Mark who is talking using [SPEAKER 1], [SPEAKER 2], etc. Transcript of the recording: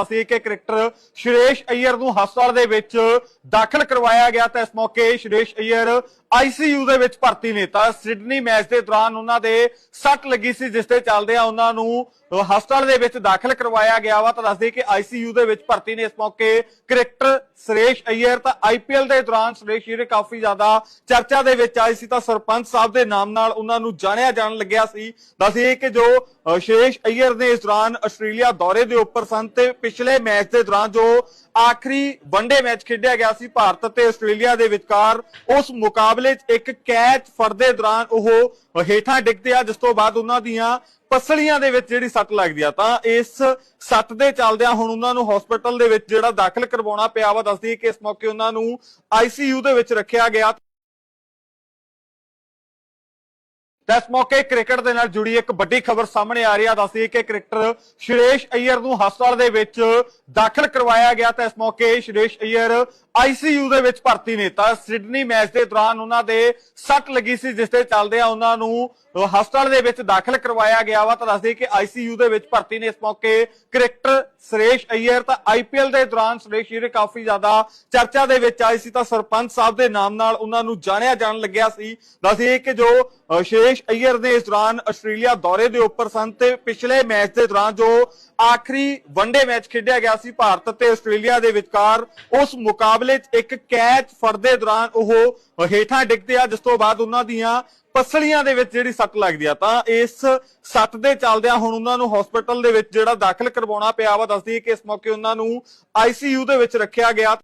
[SPEAKER 1] ਸੀ ਕਿ ਕ੍ਰਿਕਟਰ ਸ਼੍ਰੇਸ਼ ਅਈਅਰ ਨੂੰ ਹਸਪਤਾਲ ਦੇ ਵਿੱਚ ਦਾਖਲ ਕਰਵਾਇਆ ਗਿਆ ਤਾਂ ਇਸ ਮੌਕੇ ਸ਼੍ਰੇਸ਼ ਅਈਅਰ ਆਈਸੀਯੂ ਦੇ ਵਿੱਚ ਭਰਤੀ ਨੇ। ਤਾਂ ਸਿਡਨੀ ਮੈਚ ਦੇ ਦੌਰਾਨ ਉਹਨਾਂ ਦੇ ਸੱਟ ਲੱਗੀ ਸੀ, ਜਿਸ ਦੇ ਚੱਲਦੇ ਆ ਉਹਨਾਂ ਨੂੰ ਹਸਪਤਾਲ ਦੇ ਵਿੱਚ ਦਾਖਲ ਕਰਵਾਇਆ ਗਿਆ ਵਾ। ਤਾਂ ਦੱਸਦੇ ਕਿ ਆਈਸੀਯੂ ਦੇ ਵਿੱਚ ਭਰਤੀ ਨੇ। ਇਸ ਮੌਕੇ ਕ੍ਰਿਕਟਰ ਸੁਰੇਸ਼ ਅਈਅਰ ਤਾਂ ਆਈਪੀਐਲ ਦੇ ਦੌਰਾਨ ਸ਼੍ਰੇਸ਼ ਅਈਅਰ ਕਾਫੀ ਜ਼ਿਆਦਾ ਚਰਚਾ ਦੇ ਵਿੱਚ ਆਈ ਸੀ ਤਾਂ ਸਰਪੰਚ ਸਾਹਿਬ ਦੇ ਨਾਮ ਨਾਲ ਉਹਨਾਂ ਨੂੰ ਜਾਣਿਆ ਜਾਣ ਲੱਗਿਆ ਸੀ। ਦੱਸਿਏ ਕਿ ਜੋ ਅਹ, ਸ਼੍ਰੇਸ਼ ਨੇ ਇਸ ਦੌਰਾਨ ਆਸਟ੍ਰੇਲੀਆ ਦੌਰੇ ਦੇ ਉੱਪਰ ਸਨ ਤੇ ਪਿਛਲੇ ਮੈਚ ਦੇ ਦੌਰਾਨ ਜੋ ਆਖਰੀ ਵਨਡੇ ਮੈਚ ਖੇਡਿਆ ਗਿਆ ਸੀ ਭਾਰਤ ਅਤੇ ਆਸਟ੍ਰੇਲੀਆ ਦੇ ਵਿਚਕਾਰ ਉਸ ਮੁਕਾਬਲੇ 'ਚ ਇੱਕ ਕੈਚ ਫੜਦੇ ਦੌਰਾਨ ਉਹ ਹੇਠਾਂ ਡਿੱਗਦੇ ਆ ਜਿਸ ਤੋਂ ਬਾਅਦ ਉਹਨਾਂ ਦੀਆਂ ਪਸਲੀਆਂ ਦੇ ਵਿੱਚ ਜਿਹੜੀ ਸੱਟ ਲੱਗਦੀ ਆ, ਤਾਂ ਇਸ ਸੱਟ ਦੇ ਚੱਲਦਿਆਂ ਹੁਣ ਉਹਨਾਂ ਨੂੰ ਹਸਪੀਟਲ ਦੇ ਵਿੱਚ ਜਿਹੜਾ ਦਾਖਲ ਕਰਵਾਉਣਾ ਪਿਆ ਵਾ, ਦੱਸਦੀ ਕਿ ਇਸ ਮੌਕੇ ਉਹਨਾਂ ਨੂੰ ਆਈਸੀਯੂ ਦੇ ਵਿੱਚ ਰੱਖਿਆ ਗਿਆ। ਤਾਂ ਇਸ ਮੌਕੇ ਕ੍ਰਿਕਟ ਦੇ ਨਾਲ ਜੁੜੀ ਇੱਕ ਵੱਡੀ ਖਬਰ ਸਾਹਮਣੇ ਆ ਰਹੀ ਆ ਦੱਸਦੀ ਕਿ ਕ੍ਰਿਕਟਰ ਸ਼੍ਰੇਸ਼ ਅਈਅਰ ਨੂੰ ਹਸਪਤਾਲ ਦੇ ਵਿੱਚ ਦਾਖਲ ਕਰਵਾਇਆ ਗਿਆ ਤਾਂ ਇਸ ਮੌਕੇ ਸ਼੍ਰੇਸ਼ ਅਈਅਰ ਆਈਸੀਯੂ ਦੇ ਵਿੱਚ ਭਰਤੀ ਨੇ। ਤਾਂ ਸਿਡਨੀ ਮੈਚ ਦੇ ਦੌਰਾਨ ਉਹਨਾਂ ਦੇ ਸੱਟ ਲੱਗੀ ਸੀ ਜਿਸ ਦੇ ਚੱਲਦੇ ਆ ਉਹਨਾਂ ਨੂੰ ਹਸਪਤਾਲ ਦੇ ਵਿੱਚ ਦਾਖਲ ਕਰਵਾਇਆ ਗਿਆ ਵਾ। ਤਾਂ ਦੱਸਦੇ ਕਿ ਆਈਸੀਯੂ ਦੇ ਵਿੱਚ ਭਰਤੀ ਨੇ। ਇਸ ਮੌਕੇ ਕ੍ਰਿਕਟਰ ਸੁਰੇਸ਼ ਅਈਅਰ ਤਾਂ ਆਈਪੀਐਲ ਦੇ ਦੌਰਾਨ ਸੁਰੇਸ਼ ਅਈਅਰ ਕਾਫੀ ਜ਼ਿਆਦਾ ਚਰਚਾ ਦੇ ਵਿੱਚ ਆਏ ਸੀ। ਤਾਂ ਸਰਪੰਚ ਸਾਹਿਬ ਦੇ ਨਾਮ ਨਾਲ ਉਹਨਾਂ ਨੂੰ ਜਾਣਿਆ ਜਾਣ ਲੱਗਿਆ ਸੀ। ਦੱਸਿਏ ਕਿ ਜੋ ਅਹ, ਸੁਰੇਸ਼ ਅਈਅਰ ਨੇ ਇਸ ਦੌਰਾਨ ਆਸਟ੍ਰੇਲੀਆ ਦੌਰੇ ਦੇ ਉੱਪਰ ਸਨ ਤੇ ਪਿਛਲੇ ਮੈਚ ਦੇ ਦੌਰਾਨ ਜੋ ਆਖਰੀ ਵਨਡੇ ਮੈਚ ਖੇਡਿਆ ਗਿਆ ਸੀ ਭਾਰਤ ਅਤੇ ਆਸਟ੍ਰੇਲੀਆ ਦੇ ਵਿਚਕਾਰ ਉਸ ਮੁਕਾਬਲੇ 'ਚ ਇੱਕ ਕੈਚ ਫੜਦੇ ਦੌਰਾਨ ਉਹ ਹੇਠਾਂ ਡਿੱਗਦੇ ਆ ਜਿਸ ਤੋਂ ਬਾਅਦ ਉਹਨਾਂ ਦੀਆਂ ਪਸਲੀਆਂ ਦੇ ਵਿੱਚ ਜਿਹੜੀ ਸੱਟ ਲੱਗਦੀ ਆ ਤਾਂ ਇਸ ਸੱਟ ਦੇ ਚੱਲਦਿਆਂ ਹੁਣ ਉਹਨਾਂ ਨੂੰ ਹਸਪੀਟਲ ਦੇ ਵਿੱਚ ਜਿਹੜਾ ਦਾਖਲ ਕਰਵਾਉਣਾ ਪਿਆ ਵਾ ਦੱਸਦੀ ਕਿ ਇਸ ਮੌਕੇ ਉਹਨਾਂ ਨੂੰ ਆਈਸੀਯੂ ਦੇ ਵਿੱਚ ਰੱਖਿਆ ਗਿਆ